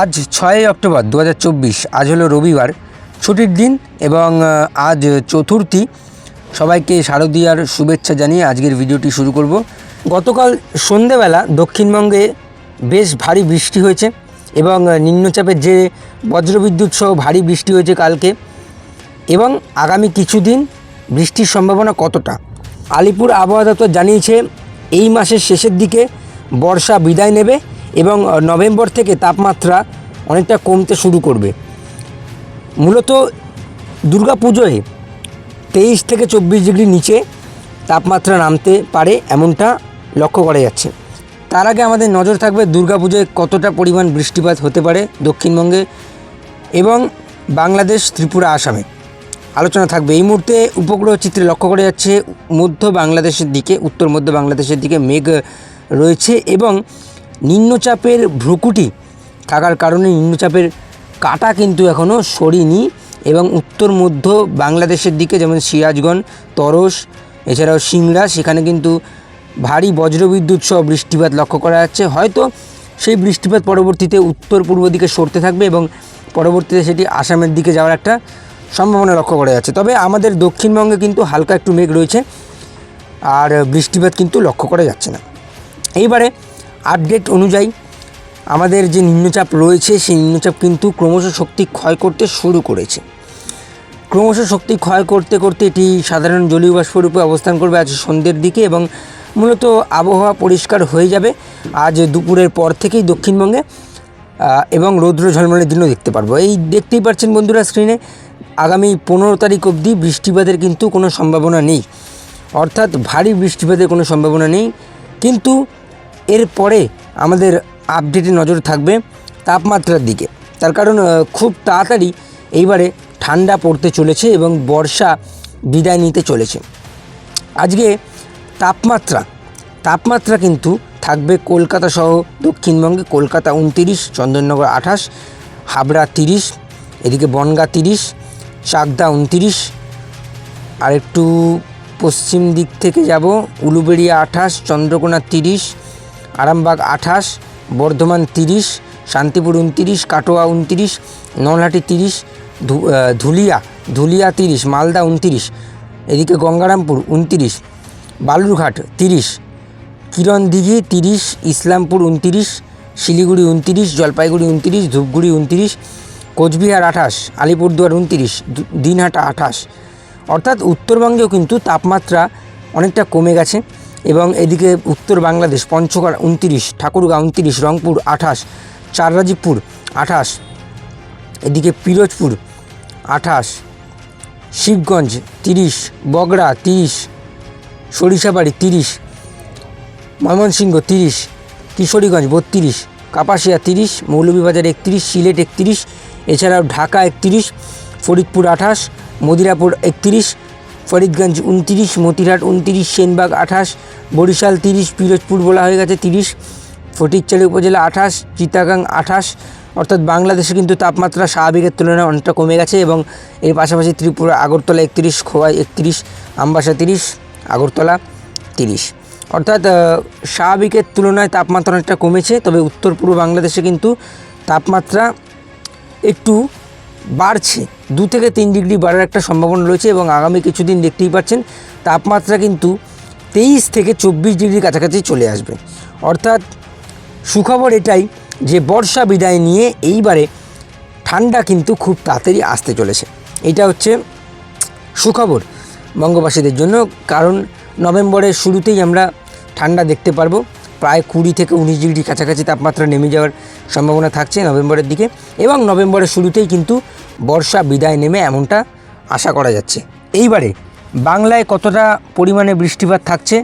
আজ ছয়ই অক্টোবর দু হাজার চব্বিশ, আজ হলো রবিবার। ছুটির দিন এবং আজ চতুর্থী। সবাইকে শারদীয়ার শুভেচ্ছা জানিয়ে আজকের ভিডিওটি শুরু করব। গতকাল সন্ধেবেলা দক্ষিণবঙ্গে বেশ ভারী বৃষ্টি হয়েছে এবং নিম্নচাপের যে বজ্রবিদ্যুৎ সহ ভারী বৃষ্টি হয়েছে কালকে এবং আগামী কিছুদিন বৃষ্টির সম্ভাবনা কতটা? আলিপুর আবহাওয়া দপ্তর জানিয়েছে, এই মাসের শেষের দিকে বর্ষা বিদায় নেবে এবং নভেম্বর থেকে তাপমাত্রা অনেকটা কমতে শুরু করবে। মূলত দুর্গা পুজোয় তেইশ থেকে চব্বিশ ডিগ্রি নিচে তাপমাত্রা নামতে পারে এমনটা লক্ষ্য করা যাচ্ছে। তার আগে আমাদের নজর থাকবে দুর্গা পুজোয় কতটা পরিমাণ বৃষ্টিপাত হতে পারে দক্ষিণবঙ্গে এবং বাংলাদেশ, ত্রিপুরা, আসামে। আলোচনা থাকবে। এই মুহূর্তে উপগ্রহ চিত্রে লক্ষ্য করা যাচ্ছে, মধ্য বাংলাদেশের দিকে, উত্তর মধ্য বাংলাদেশের দিকে মেঘ রয়েছে এবং নিম্নচাপের ভ্রুকুটি থাকার কারণে নিম্নচাপের কাটা কিন্তু এখনও সরিনি এবং উত্তর মধ্য বাংলাদেশের দিকে যেমন সিরাজগঞ্জ, তরস, এছাড়াও সিংড়া, সেখানে কিন্তু ভারী বজ্রবিদ্যুৎ সহ বৃষ্টিপাত লক্ষ্য করা যাচ্ছে। হয়তো সেই বৃষ্টিপাত পরবর্তীতে উত্তর পূর্ব দিকে সরতে থাকবে এবং পরবর্তীতে সেটি আসামের দিকে যাওয়ার একটা সম্ভাবনা লক্ষ্য করা যাচ্ছে। তবে আমাদের দক্ষিণবঙ্গে কিন্তু হালকা একটু মেঘ রয়েছে আর বৃষ্টিপাত কিন্তু লক্ষ্য করা যাচ্ছে না। এইবারে আপডেট অনুযায়ী আমাদের যে নিম্নচাপ রয়েছে, সেই নিম্নচাপ কিন্তু ক্রমশ শক্তি ক্ষয় করতে শুরু করেছে। ক্রমশ শক্তি ক্ষয় করতে করতে এটি সাধারণ জলীয় বাষ্পরূপে অবস্থান করবে আজ সন্ধ্যের দিকে এবং মূলত আবহাওয়া পরিষ্কার হয়ে যাবে আজ দুপুরের পর থেকেই দক্ষিণবঙ্গে এবং রৌদ্র ঝলমলের দিনও দেখতে পারব। এই দেখতেই পাচ্ছেন বন্ধুরা স্ক্রিনে আগামী পনেরো তারিখ অবধি বৃষ্টিপাতের কিন্তু কোনো সম্ভাবনা নেই। অর্থাৎ ভারী বৃষ্টিপাতের কোনো সম্ভাবনা নেই। কিন্তু এরপরে আমাদের আপডেটে নজর থাকবে তাপমাত্রার দিকে। তার কারণ খুব তাড়াতাড়ি এইবারে ঠান্ডা পড়তে চলেছে এবং বর্ষা বিদায় নিতে চলেছে। আজকে তাপমাত্রা তাপমাত্রা কিন্তু থাকবে কলকাতা সহ দক্ষিণবঙ্গে কলকাতা উনতিরিশ, চন্দননগর আঠাশ, হাবড়া তিরিশ, এদিকে বনগা তিরিশ, চাকদা উনতিরিশ আর একটু পশ্চিম দিক থেকে যাব, উলুবেড়িয়া আঠাশ, চন্দ্রকোনা তিরিশ আরামবাগ আঠাশ, বর্ধমান তিরিশ, শান্তিপুর উনতিরিশ, কাটোয়া উনতিরিশ, নলহাটি তিরিশ ধুলিয়া ধুলিয়া তিরিশ, মালদা উনতিরিশ, এদিকে গঙ্গারামপুর উনতিরিশ, বালুরঘাট তিরিশ, কিরণদিঘি তিরিশ, ইসলামপুর উনতিরিশ, শিলিগুড়ি উনতিরিশ, জলপাইগুড়ি উনতিরিশ, ধূপগুড়ি উনতিরিশ, কোচবিহার আঠাশ, আলিপুরদুয়ার উনতিরিশ দিনহাটা আঠাশ। অর্থাৎ উত্তরবঙ্গেও কিন্তু তাপমাত্রা অনেকটা কমে গেছে। এবং এদিকে উত্তর বাংলাদেশ, পঞ্চগড় উনতিরিশ, ঠাকুরগাঁও উনতিরিশ, রংপুর আঠাশ চাররাজীবপুর আঠাশ, এদিকে পিরোজপুর আঠাশ, শিবগঞ্জ তিরিশ, বগড়া তিরিশ, সরিষাবাড়ি তিরিশ, ময়মনসিংহ তিরিশ, কিশোরীগঞ্জ বত্রিশ, কাপাসিয়া তিরিশ, মৌলভীবাজার একত্রিশ, সিলেট একত্রিশ, এছাড়াও ঢাকা একত্রিশ, ফরিদপুর আঠাশ, মদিরাপুর একত্রিশ ফরিদগঞ্জ উনতিরিশ, মতিরহাট উনতিরিশ, সেনবাগ আঠাশ, বরিশাল তিরিশ, পিরোজপুর বলা হয়ে গেছে তিরিশ ফটিকচালি উপজেলা আঠাশ চিতাগাং আঠাশ, অর্থাৎ বাংলাদেশে কিন্তু তাপমাত্রা স্বাভাবিকের তুলনায় অনেকটা কমে গেছে এবং এর পাশাপাশি ত্রিপুরা, আগরতলা একত্রিশ, খোয়াই একত্রিশ, আমবাসা তিরিশ, আগরতলা তিরিশ। অর্থাৎ স্বাভাবিকের তুলনায় তাপমাত্রা অনেকটা কমেছে, তবে উত্তর পূর্ব বাংলাদেশে কিন্তু তাপমাত্রা একটু বাড়ছে। দু থেকে তিন ডিগ্রি বাড়ার একটা সম্ভাবনা রয়েছে এবং আগামী কিছুদিন দেখতেই পাচ্ছেন, তাপমাত্রা কিন্তু তেইশ থেকে চব্বিশ ডিগ্রির কাছাকাছি চলে আসবে। অর্থাৎ সুখবর এটাই যে বর্ষা বিদায় নিয়ে এইবারে ঠান্ডা কিন্তু খুব তাড়াতাড়ি আসতে চলেছে। এটা হচ্ছে সুখবর বঙ্গবাসীদের জন্য, কারণ নভেম্বরের শুরুতেই আমরা ঠান্ডা দেখতে পারব। প্রায় কুড়ি থেকে উনিশ ডিগ্রি কাছাকাছি তাপমাত্রা নেমে যাওয়ার সম্ভাবনা থাকছে নভেম্বরের দিকে এবং নভেম্বরের শুরুতেই কিন্তু বর্ষা বিদায় নেমে এমনটা আশা করা যাচ্ছে। এইবারে বাংলায় কতটা পরিমাণে বৃষ্টিপাত থাকছে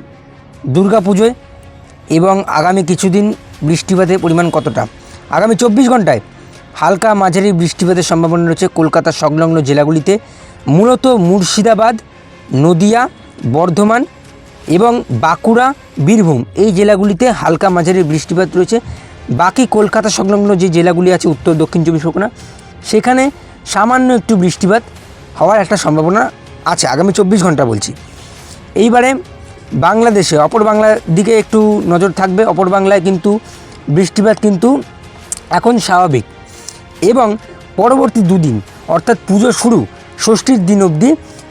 দুর্গাপুজোয় এবং আগামী কিছুদিন বৃষ্টিপাতের পরিমাণ কতটা? আগামী চব্বিশ ঘন্টায় হালকা মাঝারি বৃষ্টিপাতের সম্ভাবনা রয়েছে কলকাতা সংলগ্ন জেলাগুলিতে। মূলত মুর্শিদাবাদ, নদিয়া, বর্ধমান এবং বাঁকুড়া, বীরভূম এই জেলাগুলিতে হালকা মাঝারি বৃষ্টিপাত রয়েছে। বাকি কলকাতা সংলগ্ন যে জেলাগুলি আছে, উত্তর, দক্ষিণ চব্বিশ পরগনা, সেখানে সামান্য একটু বৃষ্টিপাত হওয়ার একটা সম্ভাবনা আছে, আগামী চব্বিশ ঘণ্টা বলছি। এইবারে বাংলাদেশে, অপর বাংলার দিকে একটু নজর থাকবে, অপর বাংলায় কিন্তু বৃষ্টিপাত কিন্তু এখন স্বাভাবিক। এবং পরবর্তী দুদিন, অর্থাৎ পুজো শুরু, ষষ্ঠীর দিন অবধি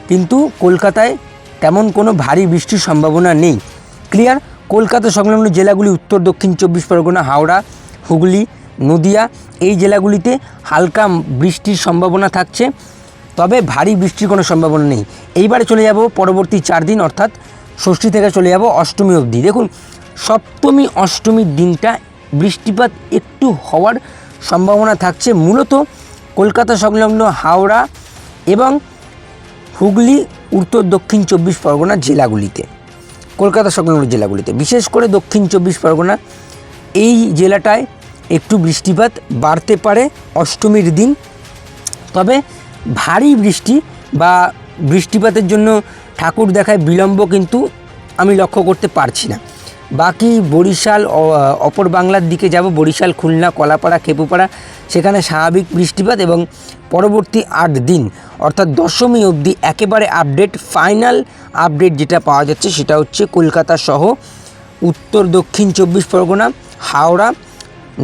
কিন্তু কলকাতায় তেমন কোনো ভারী বৃষ্টির সম্ভাবনা নেই। ক্লিয়ার? কলকাতা সংলগ্ন জেলাগুলি উত্তর, দক্ষিণ চব্বিশ পরগনা, হাওড়া, হুগলি, নদিয়া, এই জেলাগুলিতে হালকা বৃষ্টির সম্ভাবনা থাকছে, তবে ভারী বৃষ্টির কোনো সম্ভাবনা নেই। এইবারে চলে যাব পরবর্তী চার দিন, অর্থাৎ ষষ্ঠী থেকে চলে যাব অষ্টমী অবধি। দেখুন, সপ্তমী অষ্টমীর দিনটা বৃষ্টিপাত একটু হওয়ার সম্ভাবনা থাকছে। মূলত কলকাতা সংলগ্ন হাওড়া এবং হুগলি উত্তর, দক্ষিণ চব্বিশ পরগনা জেলাগুলিতে, কলকাতা সংলগ্ন জেলাগুলিতে। বিশেষ করে দক্ষিণ চব্বিশ পরগনা, এই জেলাটায় একটু বৃষ্টিপাত বাড়তে পারে অষ্টমীর দিন। তবে ভারী বৃষ্টি বা বৃষ্টিপাতের জন্য ঠাকুর দেখায় বিলম্ব কিন্তু আমি লক্ষ্য করতে পারছি না। বাকি বরিশাল অপর বাংলার দিকে যাব, বরিশাল, খুলনা, কলাপাড়া, খেপুপাড়া। সেখানে স্বাভাবিক বৃষ্টিপাত এবং পরবর্তী আট দিন, অর্থাৎ দশমী অবধি একেবারে আপডেট, ফাইনাল আপডেট যেটা পাওয়া যাচ্ছে সেটা হচ্ছে কলকাতা সহ উত্তর, দক্ষিণ চব্বিশ পরগনা, হাওড়া,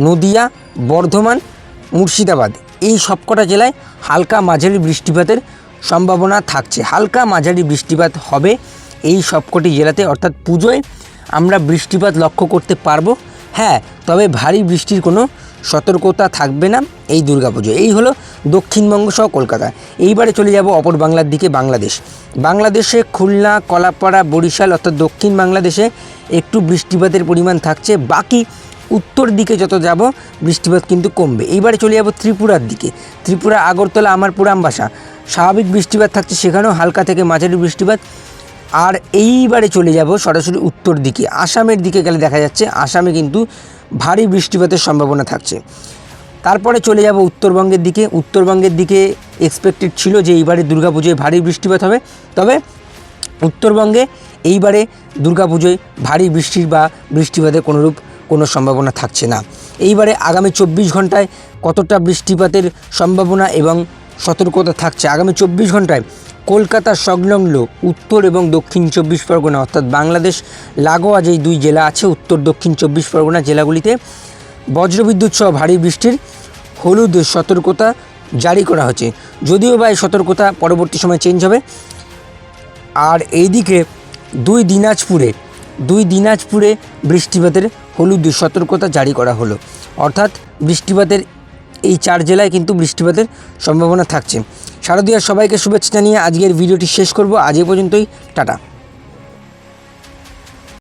নদিয়া, বর্ধমান, মুর্শিদাবাদ। এই সবকটা জেলায় হালকা মাঝারি বৃষ্টিপাতের সম্ভাবনা থাকছে। হালকা মাঝারি বৃষ্টিপাত হবে এই সবকটি জেলাতে, অর্থাৎ পুজোয় আমরা বৃষ্টিপাত লক্ষ্য করতে পারব। হ্যাঁ তবে ভারী বৃষ্টির কোনো সতর্কতা থাকবে না এই দুর্গাপুজো। এই হলো দক্ষিণবঙ্গ সহ কলকাতা। এইবারে চলে যাব অপর বাংলার দিকে, বাংলাদেশ। বাংলাদেশে খুলনা, কলাপাড়া, বরিশাল অর্থাৎ দক্ষিণ বাংলাদেশে একটু বৃষ্টিপাতের পরিমাণ থাকছে। বাকি উত্তর দিকে যত যাব, বৃষ্টিপাত কিন্তু কমবে। এইবারে চলে যাব ত্রিপুরার দিকে। ত্রিপুরা, আগরতলা আমার পুরামবাসা স্বাভাবিক বৃষ্টিপাত থাকছে সেখানেও, হালকা থেকে মাঝারি বৃষ্টিপাত। আর এইবারে চলে যাব সরাসরি উত্তর দিকে। আসামের দিকে গেলে দেখা যাচ্ছে আসামে কিন্তু ভারী বৃষ্টিপাতের সম্ভাবনা থাকছে। তারপরে চলে যাব উত্তরবঙ্গের দিকে। উত্তরবঙ্গের দিকে এক্সপেক্টেড ছিল যে এইবারে দুর্গাপুজোয় ভারী বৃষ্টিপাত হবে। তবে উত্তরবঙ্গে এইবারে দুর্গাপুজোয় ভারী বৃষ্টির বা বৃষ্টিপাতের কোনোরূপ কোনো সম্ভাবনা থাকছে না। এইবারে আগামী চব্বিশ ঘন্টায় কতটা বৃষ্টিপাতের সম্ভাবনা এবং সতর্কতা থাকছে? আগামী চব্বিশ ঘন্টায় কলকাতা সংলগ্ন উত্তর এবং দক্ষিণ চব্বিশ পরগনা, অর্থাৎ বাংলাদেশ, লাগোয়া যেই দুই জেলা আছে, উত্তর, দক্ষিণ চব্বিশ পরগনা জেলাগুলিতে বজ্রবিদ্যুৎ সহ ভারী বৃষ্টির হলুদ সতর্কতা জারি করা হচ্ছে যদিও বা এই সতর্কতা পরবর্তী সময় চেঞ্জ হবে। আর এইদিকে দুই দিনাজপুরে দুই দিনাজপুরে বৃষ্টিপাতের হলুদ সতর্কতা জারি করা হলো। অর্থাৎ বৃষ্টিপাতের এই চার জেলায় কিন্তু বৃষ্টিপাতের সম্ভাবনা থাকছে। শারদীয়ার সবাইকে শুভেচ্ছা জানিয়ে আজকের ভিডিওটি শেষ করব। আজ পর্যন্তই টাটা।